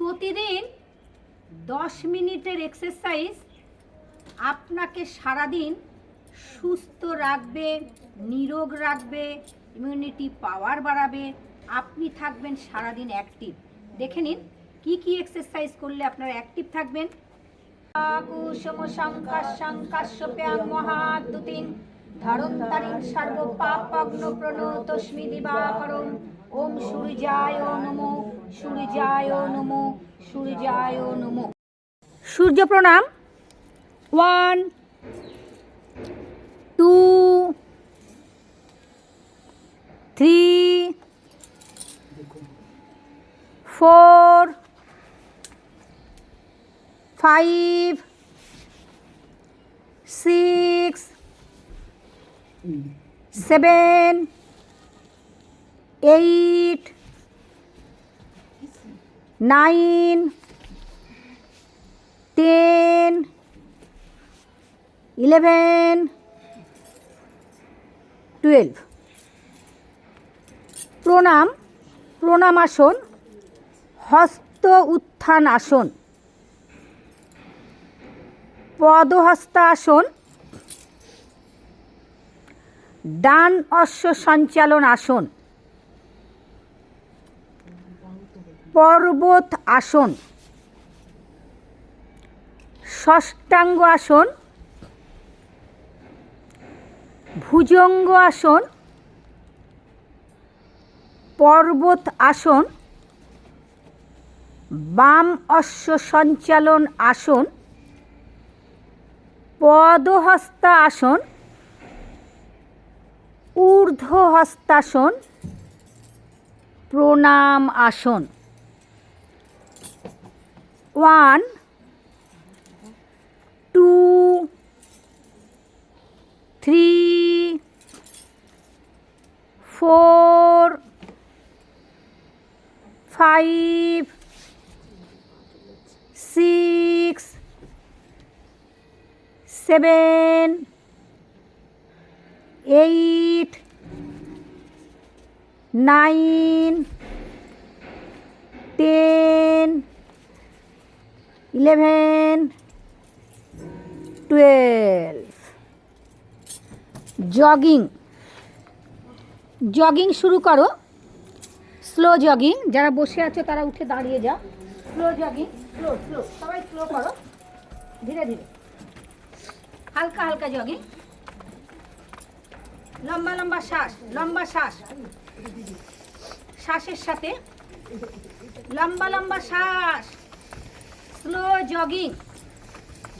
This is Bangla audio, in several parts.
প্রতিদিন দশ মিনিটের এক্সারসাইজ আপনাকে সারাদিন সুস্থ রাখবে, নিরোগ রাখবে ইমিউনিটি পাওয়ার বাড়াবে। আপনি থাকবেন সারাদিন অ্যাক্টিভ দেখে নিন, কি কি এক্সারসাইজ করলে আপনারা অ্যাক্টিভ থাকবেন। কুসুম শঙ্কাশং কাশ্যপ্যাং মহাদ্যুতিং ধরন্তারিং সর্ব পাপগ্ন প্রণতস্মি দিবাকরম ওম সূর্যায় নমো। সূর্যায় নমো সূর্য প্রণাম one two three four five six seven eight nine, ten, eleven, twelve. প্রণাম প্রণাম আসন, হস্ত উত্থান আসন পদহস্তাসন ডান অশ্ব সঞ্চালন আসন পর্বত আসন। ষষ্ঠাঙ্গ আসন, ভুজঙ্গ আসন, পর্বত আসন, বাম অশ্ব সঞ্চালন আসন, পদহস্তা আসন ঊর্ধ্বহস্তাসন প্রণাম আসন। One two three four five six seven eight nine ten eleven, twelve. Jogging. Jogging শুরু করো। স্লো জগিং যারা বসে আছো, তারা উঠে দাঁড়িয়ে যাও। স্লো জগিং স্লো স্লো সবাই স্লো করো। ধীরে ধীরে। হালকা হালকা জগিং লম্বা লম্বা শ্বাস লম্বা শ্বাস। শ্বাসের সাথে লম্বা লম্বা শ্বাস। স্লো জগিং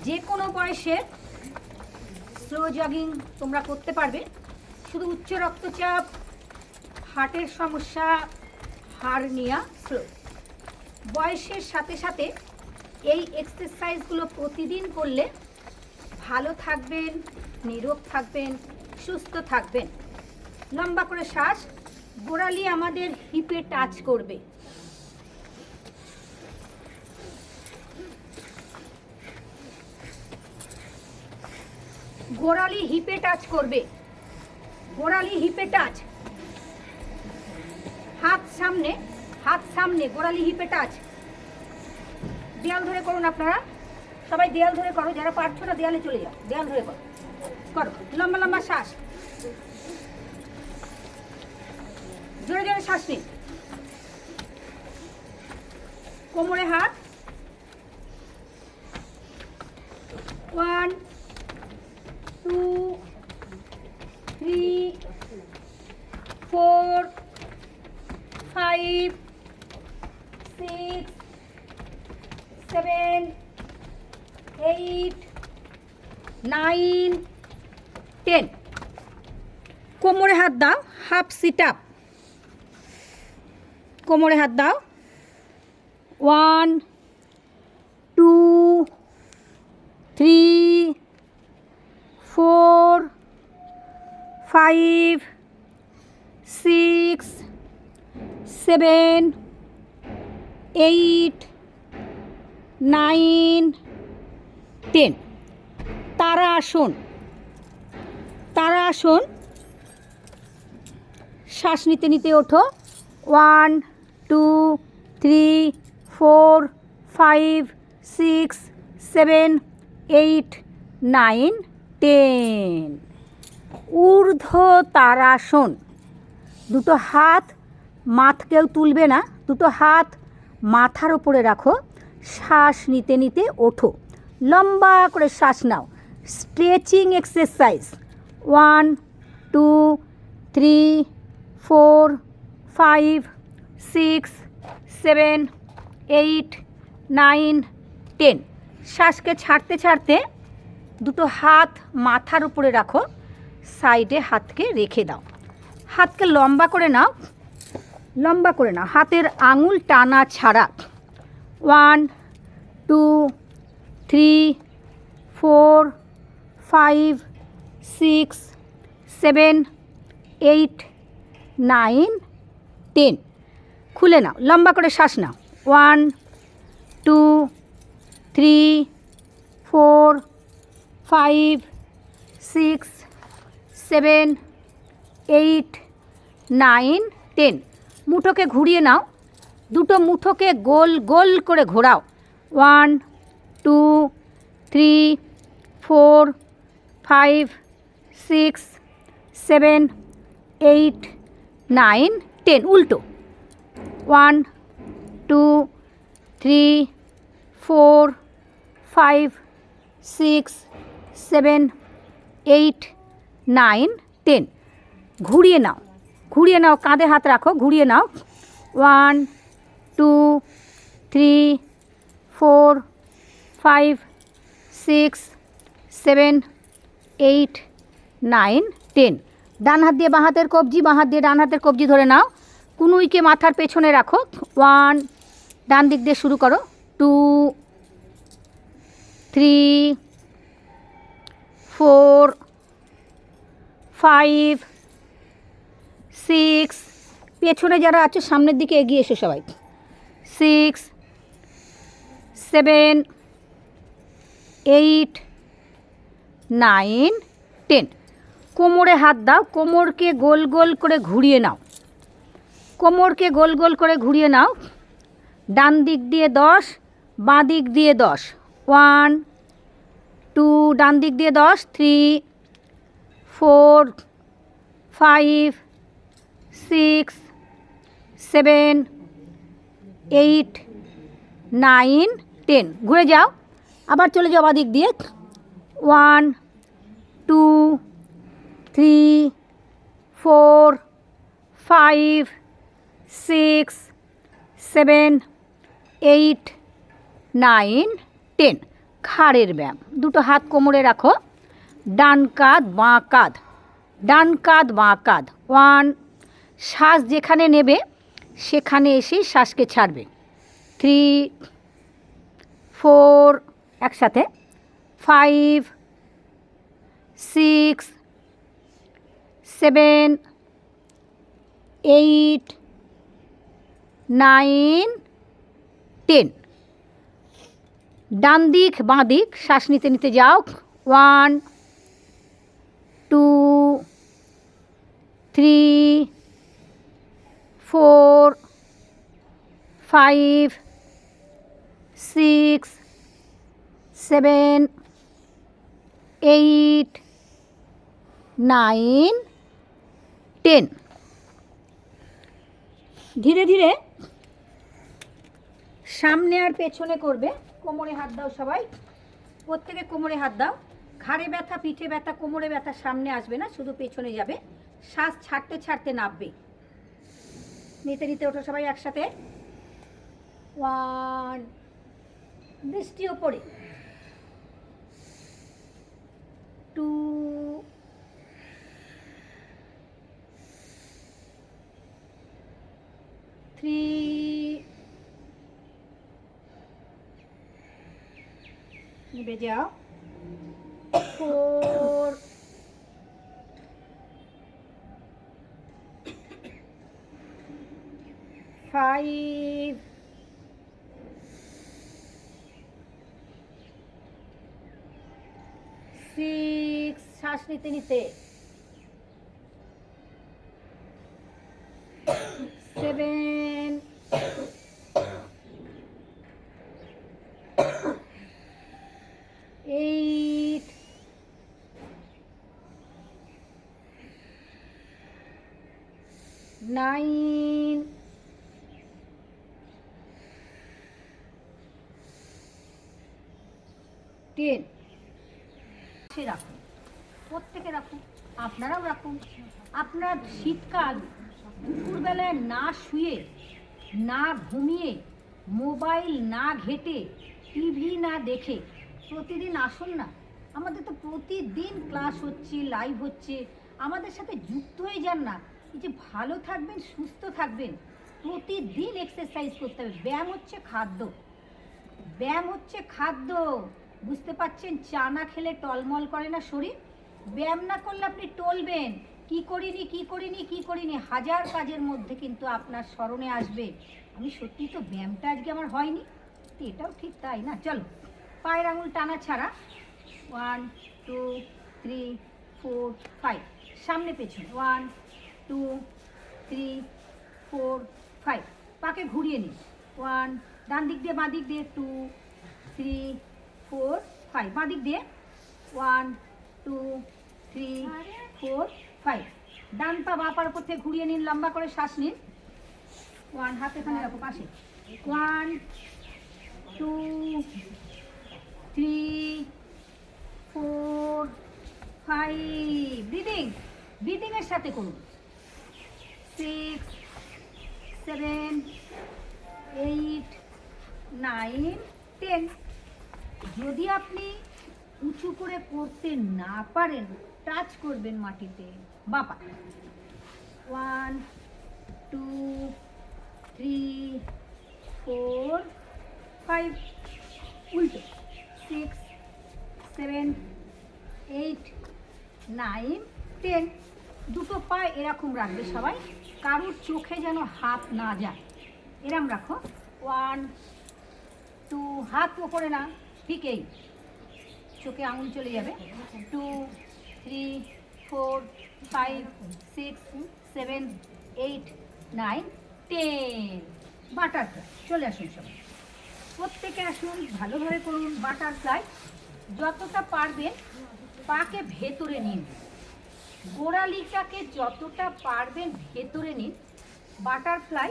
যে কোনো বয়সে স্লো জগিং তোমরা করতে পারবে। শুধু উচ্চ রক্তচাপ, হার্টের সমস্যা হার্নিয়া স্লো বয়সের সাথে সাথে এই এক্সারসাইজগুলো প্রতিদিন করলে ভালো থাকবেন, নিরোগ থাকবেন, সুস্থ থাকবেন। লম্বা করে শ্বাস, গোড়ালি আমাদের হিপে টাচ করবে। গোড়ালি হিপে টাচ করবে। গোড়ালি হিপে টাচ। হাত সামনে হাত সামনে, গোড়ালি হিপে টাচ। দেয়াল ধরে করুন আপনারা। সবাই দেয়াল ধরে করো, যারা পারছ না দেয়ালে চলে যাও। দেয়াল ধরে করো। করো। লম্বা লম্বা শ্বাস। জোরে জোরে শ্বাস নিন। কোমরে হাত। One two three four five six seven eight nine ten কোমরে হাত দাও হাফ সিট আপ কোমরে হাত দাও। One two three four five six seven eight nine ten তারা আসন। তারা আসন। শ্বাস নিতে নিতে ওঠো। One two three four five six seven eight nine ten ঊর্ধ্ব তারাসন দুটো হাত মাথ কেউ তুলবে না, দুটো হাত মাথার ওপরে রাখো, শ্বাস নিতে নিতে ওঠো। লম্বা করে শ্বাস নাও। Stretching exercise. One, two, three, four, five, six, seven, eight, nine, ten. শ্বাসকে ছাড়তে ছাড়তে দুটো হাত মাথার উপরে রাখো। সাইডে হাতকে রেখে দাও। হাতকে লম্বা করে নাও। লম্বা করে নাও। হাতের আঙুল টানা ছাড়া। One, two, three, four, five, six, seven, eight, nine, ten. খুলে নাও। লম্বা করে শ্বাস নাও। One, two, three, four, five, six seven eight nine ten মুঠোকে ঘুরিয়ে নাও। দুটো মুঠোকে গোল গোল করে ঘোরাও। One two three four five six seven eight nine ten উল্টো। One two three four five six seven eight nine, ten. ঘুরিয়ে নাও ঘুরিয়ে নাও, কাঁধে হাত রাখো, ঘুরিয়ে নাও। One, two, three, four, five, six, seven, eight, nine, ten. ডান হাত দিয়ে বাঁ হাতের কবজি, বাঁ হাত দিয়ে ডান হাতের কবজি ধরে নাও। কুনুইকে মাথার পেছনে রাখো। ওয়ান, ডান দিক দিয়ে শুরু করো। Two, three, four five, six, পেছনে যারা আছে সামনের দিকে এগিয়ে এসো সবাই। Six, seven, eight, nine, ten. কোমরে হাত দাও, কোমরকে গোল গোল করে ঘুরিয়ে নাও। কোমরকে গোল গোল করে ঘুরিয়ে নাও। ডান দিক দিয়ে দশ, বাঁ দিক দিয়ে দশ। ওয়ান, টু, ডান দিক দিয়ে দশ, three four, five, six, seven, eight, nine, ten. ঘুরে যাও। আবার চলে যাও দিক দিয়ে। One, two, three, four, five, six, seven, eight, nine, ten. ঘাড়ের ব্যায়াম। দুটো হাত কোমরে রাখো। ডান কাঁধ বাঁ কাঁধ ডান কাঁধ বাঁ কাঁধ ওয়ান, শ্বাস যেখানে নেবে, সেখানে এসেই শ্বাসকে ছাড়বে। থ্রি, ফোর, একসাথে। Five, six, seven, eight, nine, ten. ডান দিক, বাঁ দিক, শ্বাস নিতে নিতে যাও। One two three four five six seven eight nine ten ধীরে ধীরে সামনে আর পেছনে করবে। কোমরে হাত দাও সবাই। প্রত্যেকে কোমরে হাত দাও। ঘাড়ে ব্যথা, পিঠে ব্যথা, কোমরে ব্যথা সামনে আসবে না, শুধু পেছনে যাবে। শ্বাস ছাড়তে ছাড়তে নামবে। নিতে নিতে ওঠো সবাই একসাথে। ওয়ান দৃষ্টি ওপরে। টু থ্রি নিবে যাও। ফোর ফাইভ সিক্স শ্বাস নিতে নিতে সেভেন এইট নাইন টেন সে রাখুন। প্রত্যেকে রাখুন। আপনারাও রাখুন। আপনার শীতকাল দুপুরবেলায় না শুয়ে, না ঘুমিয়ে, মোবাইল না ঘেটে, টিভি না দেখে প্রতিদিন আসুন না। আমাদের তো প্রতিদিন ক্লাস হচ্ছে, লাইভ হচ্ছে। আমাদের সাথে যুক্ত হয়ে যান না। যে ভালো থাকবেন, সুস্থ থাকবেন, প্রতিদিন এক্সারসাইজ করতে হবে। ব্যায়াম হচ্ছে খাদ্য। ব্যায়াম হচ্ছে খাদ্য। বুঝতে পারছেন? চা না খেলে টলমল করে না শরীর। ব্যায়াম না করলে আপনি টলবেন। কি করিনি কি করিনি কি করিনি, হাজার কাজের মধ্যে কিন্তু আপনার স্মরণে আসবে। আমি সত্যি তো ব্যায়ামটা আজকে আমার হয়নি, তো এটাও ঠিক তাই না? চলো, পায়ের আঙুল টানা ছাড়া। One two three four five সামনে পেছনে। One two three four five পাকে ঘুরিয়ে নিন। ওয়ান ডান দিক দিয়ে, বাঁ দিক দিয়ে টু থ্রি ফোর ফাইভ বাঁ দিক দিয়ে one two three four five ডান পা, বাঁ পার উপর থেকে ঘুরিয়ে নিন, লম্বা করে শ্বাস নিন। ওয়ান হাত এখানে রাখো, পাশে। One two three four five breathing ব্রিদিংয়ের সাথে করুন। Six seven eight nine ten যদি আপনি উঁচু করে করতে না পারেন টাচ করবেন মাটিতে। বাপা one two three four five উল্টো। Six seven eight nine ten দুটো পা এরকম রাখবে সবাই। কারোর চোখে যেন হাত না যায়। এরম রাখো। ওয়ান টু হাত ওপরে না, ঠিক এই। চোখে আঙুল চলে যাবে। Two three four five six seven eight nine ten butterfly চলে আসুন সবাই। প্রত্যেকে আসুন, ভালোভাবে করুন বাটারফ্লাই। যতটা পারবেন, পাকে ভেতরে নিন। গোড়ালিটাকে যতটা পারবেন ভেতরে নিন। বাটারফ্লাই,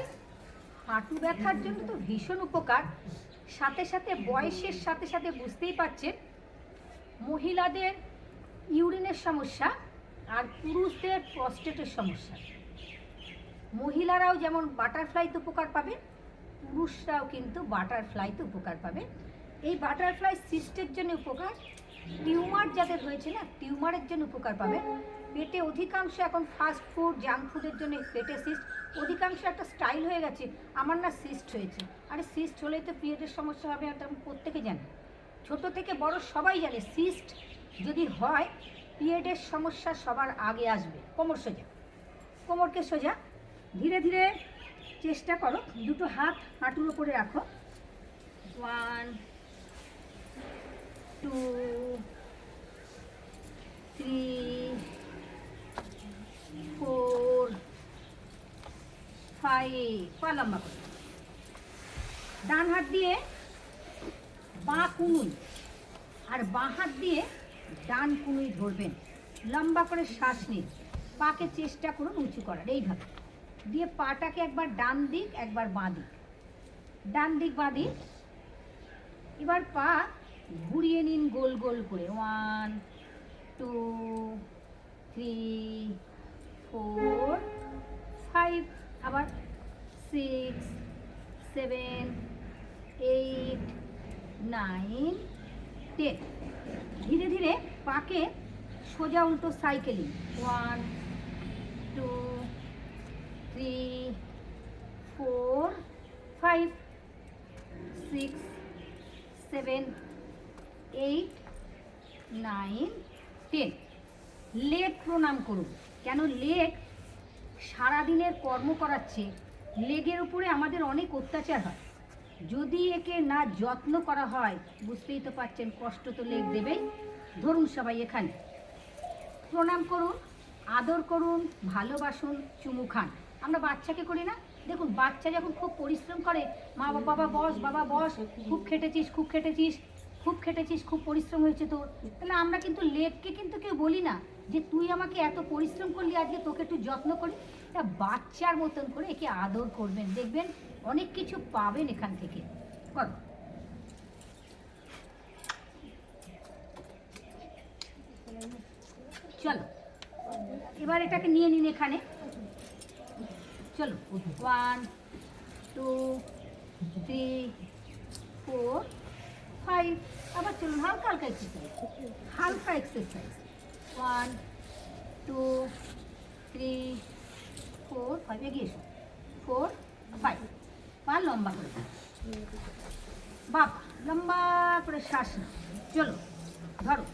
হাঁটু ব্যথার জন্য তো ভীষণ উপকার। সাথে সাথে বয়সের সাথে সাথে বুঝতেই পারছেন মহিলাদের ইউরিনের সমস্যা আর পুরুষদের প্রস্টেটের সমস্যা। মহিলারাও যেমন বাটারফ্লাইতে উপকার পাবে, পুরুষরাও কিন্তু বাটারফ্লাইতে উপকার পাবে। এই বাটারফ্লাই সিস্টের জন্য উপকার, টিউমার যাদের হয়েছে না, টিউমারের জন্য উপকার পাবে। পেটে অধিকাংশ এখন ফাস্ট ফুড জাঙ্ক ফুডের জন্য পেটে সিস্ট অধিকাংশ একটা স্টাইল হয়ে গেছে, আমার না সিস্ট হয়েছে। আরে সিস্ট হলেই তো পিরিয়ডের সমস্যা হবে, এটা প্রত্যেকে জানে। ছোট থেকে বড় সবাই জানে সিস্ট যদি হয় পিরিয়ডের সমস্যা সবার আগে আসবে। কোমর সোজা। কোমরকে সোজা। ধীরে ধীরে চেষ্টা করো, দুটো হাত হাঁটুর উপরে রাখো। ওয়ান টু থ্রি ডান হাত দিয়ে বাঁ কুনুই, আর বাঁ হাত দিয়ে ডান কুনুই ধরবেন। লম্বা করে শ্বাস নিন, পাকে চেষ্টা করুন উঁচু করার, এইভাবে। দিয়ে পাটাকে একবার ডান দিক, একবার বাঁ দিক। ডান দিক, বাঁ দিক। এবার পা ঘুরিয়ে নিন গোল গোল করে। One two three four five আবার six seven eight nine ten ধীরে ধীরে পাকে সোজা উল্টো cycling one two three four five six seven eight nine ten leg প্রণাম করুন। কেন লেগ সারাদিনের কর্ম করাচ্ছে? লেগের উপরে আমাদের অনেক অত্যাচার হয়। যদি একে না যত্ন করা হয়, বুঝতেই তো পারছেন কষ্ট তো লেগ দেবেই। ধরুন সবাই এখানে। প্রণাম করুন, আদর করুন, ভালোবাসুন, চুমু খান। আমরা বাচ্চাকে করি না? দেখুন, বাচ্চা যখন খুব পরিশ্রম করে, মা বাবা বস বাবা বস, খুব খেটেছিস খুব খেটেছিস খুব খেটেছিস, খুব পরিশ্রম হয়েছে তোর। তাহলে আমরা কিন্তু লেগকে কিন্তু কেউ বলি না। যে তুই আমাকে এত পরিশ্রম করলি আজকে, তোকে একটু যত্ন করি। তা বাচ্চার মতন করে একে আদর করবেন। দেখবেন অনেক কিছু পাবেন এখান থেকে। করো। চলো। এবার এটাকে নিয়ে নিন এখানে। চলো one two three four five আবার চলুন, হালকা হালকা এক্সারসাইজ হালকা exercise one two three four five এগিয়ে এসো। ফোর ফাইভ পা লম্বা করে। বাবা লম্বা করে শ্বাস নাও। চলো, ধরো।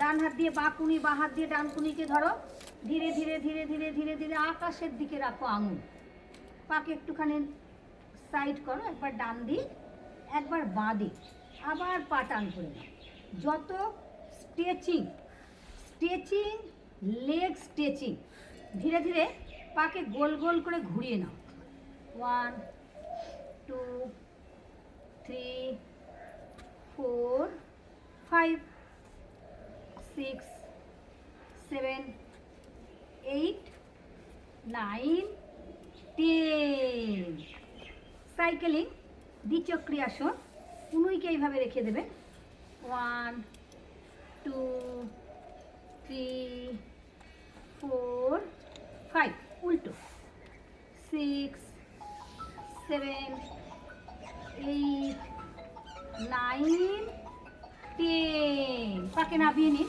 ডান হাত দিয়ে বা কুনি, বা হাত দিয়ে ডান কুনিকে ধরো। ধীরে ধীরে ধীরে ধীরে ধীরে ধীরে আকাশের দিকে রাখো আঙুল। পাকে একটুখানি সাইড করো, একবার ডান দিক, একবার বাঁ দিক। আবার পা টান করে নাও। যত স্ট্রেচিং স্ট্রেচিং লেগ স্ট্রেচিং ধীরে ধীরে পাকে গোল গোল করে ঘুরিয়ে নাও। One two three four five six seven eight nine ten cycling দ্বিচক্রী আসন কুনুইকে এইভাবে রেখে দেবেন one two three four five উল্টো। Six seven eight nine ten পাকে নামিয়ে নিন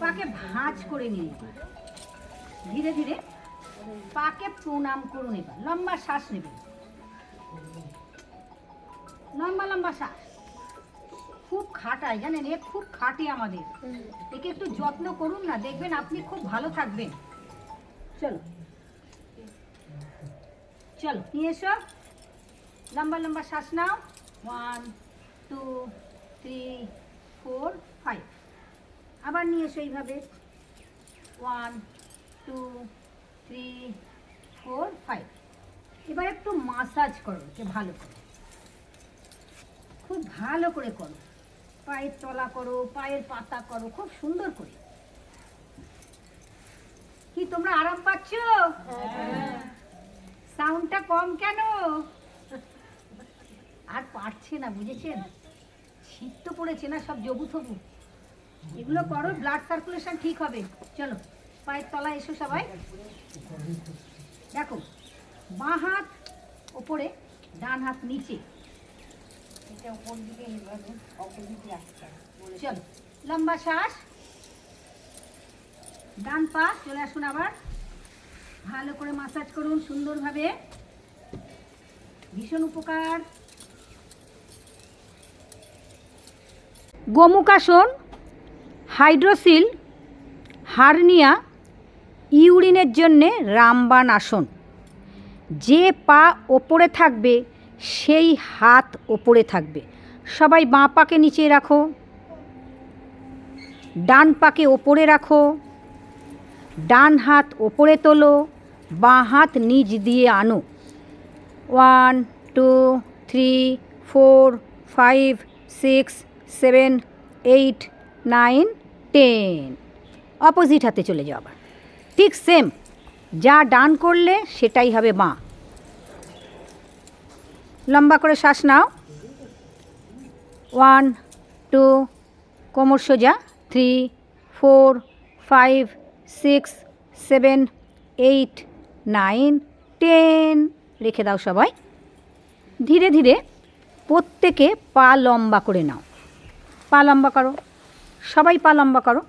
পাকে ভাঁজ করে নিন। ধীরে ধীরে পাকে প্রণাম করুন এবার লম্বা শ্বাস নেবেন লম্বা লম্বা শ্বাস। খুব খাটায়, জানেন, এ খুব খাটে আমাদের। একে একটু যত্ন করুন না, দেখবেন আপনি খুব ভালো থাকবেন। চলো। চলো, নিয়ে এসো। লম্বা লম্বা শ্বাস নাও। One two three four five আবার নিয়ে এসো এইভাবে। One two three four five এবার একটু মাসাজ করো ভালো করে। খুব ভালো করে করো। পায়ের তলা করো, পায়ের পাতা করো, খুব সুন্দর করে। কি তোমরা আরাম পাচ্ছ? সাউন্ডটা কম কেন? আর পারছে না, বুঝেছেন? শীত তো পড়েছে না সব জবু থবু এগুলো করো ব্লাড সার্কুলেশন ঠিক হবে। চলো, পায়ের তলা এসো সবাই। দেখো, বাঁ হাত ওপরে, ডান হাত নিচে। চলো। লম্বা শ্বাস। ডান পা চলে আসুন আবার। ভালো করে মাসাজ করুন সুন্দরভাবে। ভীষণ উপকার। গোমুকাসন হাইড্রোসিল হার্নিয়া ইউরিনের জন্যে রামবান আসন। যে পা ওপরে থাকবে সেই হাত ওপরে থাকবে। সবাই বাঁ পাকে নিচে রাখো। ডান পাকে ওপরে রাখো। ডান হাত ওপরে তোলো। বাঁ হাত নিচ দিয়ে আনো। One, two, three, four, five, six, seven, eight, nine, ten. Opposite হাতে চলে যাও আবার। ঠিক সেম, যা ডান করলে সেটাই হবে বাঁ লম্বা করে শ্বাস নাও। ওয়ান, টু, কোমর সোজা। Three, four, five, six, seven, eight, nine, ten রেখে দাও সবাই। ধীরে ধীরে প্রত্যেকে পা লম্বা করে নাও। পা লম্বা করো। সবাই পা লম্বা করো।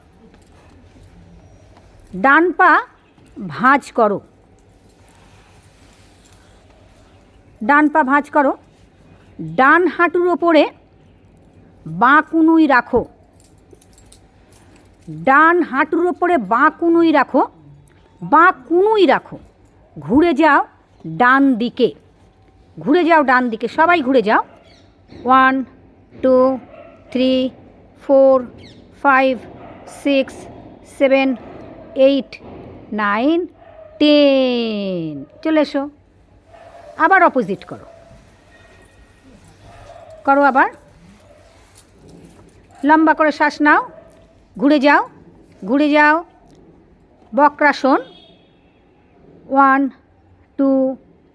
ডান পা ভাঁজ করো। ডান পা ভাঁজ করো। ডান হাঁটুর ওপরে বাঁ কুনুই রাখো। ডান হাঁটুর ওপরে বাঁ কুনুই রাখো। বাঁ কুনুই রাখো। ঘুরে যাও ডান দিকে। ঘুরে যাও ডান দিকে। সবাই ঘুরে যাও। One, two, three, four, five, six, seven, eight, nine, ten. চলে এসো। আবার অপোজিট করো। করো আবার। লম্বা করে শ্বাস নাও, ঘুরে যাও ঘুরে যাও। Vakrasana one, two,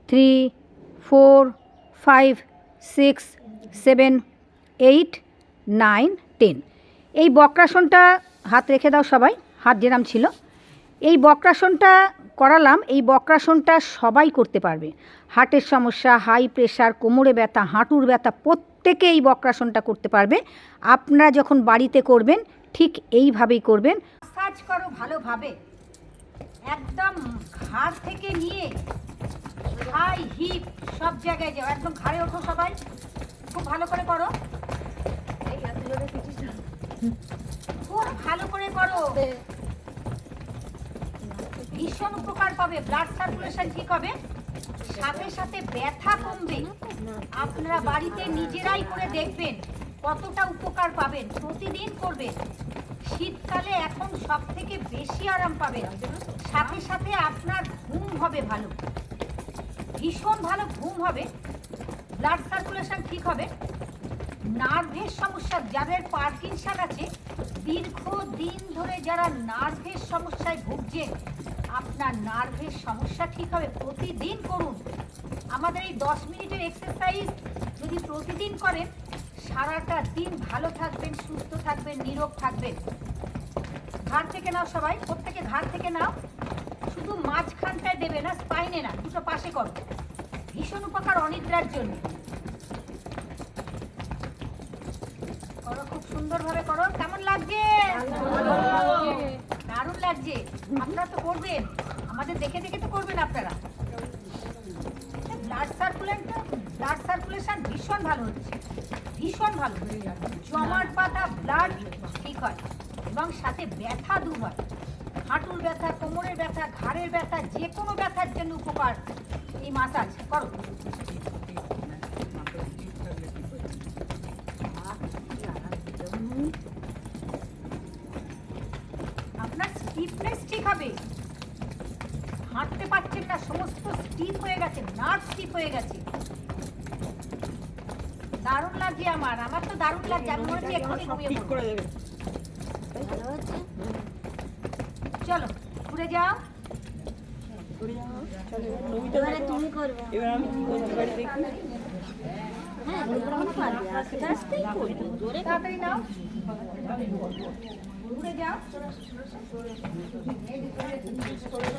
three, four, five, six, seven, eight, nine, ten. এই বক্রাসনটা হাত রেখে দাও সবাই, হাত যেরাম ছিল। এই বক্রাসনটা করালাম এই বক্রাসনটা সবাই করতে পারবে। হার্টের সমস্যা হাই প্রেশার কোমরে ব্যথা হাঁটুর ব্যথা প্রত্যেকে এই বক্রাসনটা করতে পারবে। আপনারা যখন বাড়িতে করবেন ঠিক এইভাবেই করবেন। মাসাজ করো ভালোভাবে। একদম ঘাড় থেকে নিয়ে হাই হিপ সব জায়গায় যাও। একদম ঘাড়ে ওঠো সবাই। খুব ভালো করে করো। খুব ভালো করে করো। ভীষণ উপকার পাবে ব্লাড সার্কুলেশন ঠিক হবে। সাথে সাথে ব্যথা কমবে। আপনারা বাড়িতে নিজেরাই করে দেখবেন কতটা উপকার পাবেন, প্রতিদিন করবেন। শীতকালে এখন সব থেকে বেশি আরাম পাবেন। সাথে সাথে আপনার ঘুম হবে ভালো। ভীষণ ভালো ঘুম হবে। ব্লাড সার্কুলেশন ঠিক হবে। নার্ভের সমস্যা, যাদের পার্কিনসন আছে দীর্ঘ দিন ধরে যারা নার্ভের সমস্যায় ভুগছেন আপনার নার্ভের সমস্যা ঠিক হবে প্রতিদিন করুন। আমাদের এই দশ মিনিটের এক্সারসাইজ যদি প্রতিদিন করেন, সারাটা দিন ভালো থাকবেন, সুস্থ থাকবেন নিরোগ থাকবেন। ঘাট থেকে নাও সবাই, প্রত্যেকে ঘাট থেকে নাও। শুধু মাঝখানটায় দেবে না স্পাইনে না, দুটো পাশে করো। ভীষণ উপকার অনিদ্রার জন্য। করো, খুব সুন্দরভাবে করো। কেমন লাগছে। লাগছে আপনারা তো করবেন, আমাদের দেখে দেখে তো করবেন আপনারা। ব্লাড সার্কুলেশন ব্লাড সার্কুলেশন ভীষণ ভালো হচ্ছে। ভীষণ ভালো জমাট পাতা ব্লাড ঠিক হয়। এবং সাথে ব্যথা দূর হয়। হাঁটুর ব্যথা, কোমরের ব্যথা, ঘাড়ের ব্যথা যে কোনো ব্যথার জন্য উপকার এই মাসাজ করো আপনার স্টিফনেস ঠিক হবে। হাঁটতে পারছেন না সমস্ত স্টিফ হয়ে গেছে নার্ভ স্টিফ হয়ে গেছে। দারুণ লাগছে আমার আমার তো দারুণ লাগছে আমি মনে হচ্ছে এক্ষুনি ঘুমিয়ে পড়ব। চলো ঘুরে যাও। এবারে তুমি করবে। এবার আমি কি করতে পারি দেখি। হ্যাঁ তাড়াতাড়ি নাও। ঘুরে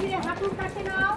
ধীরে হাঁটুর কাছে নাও।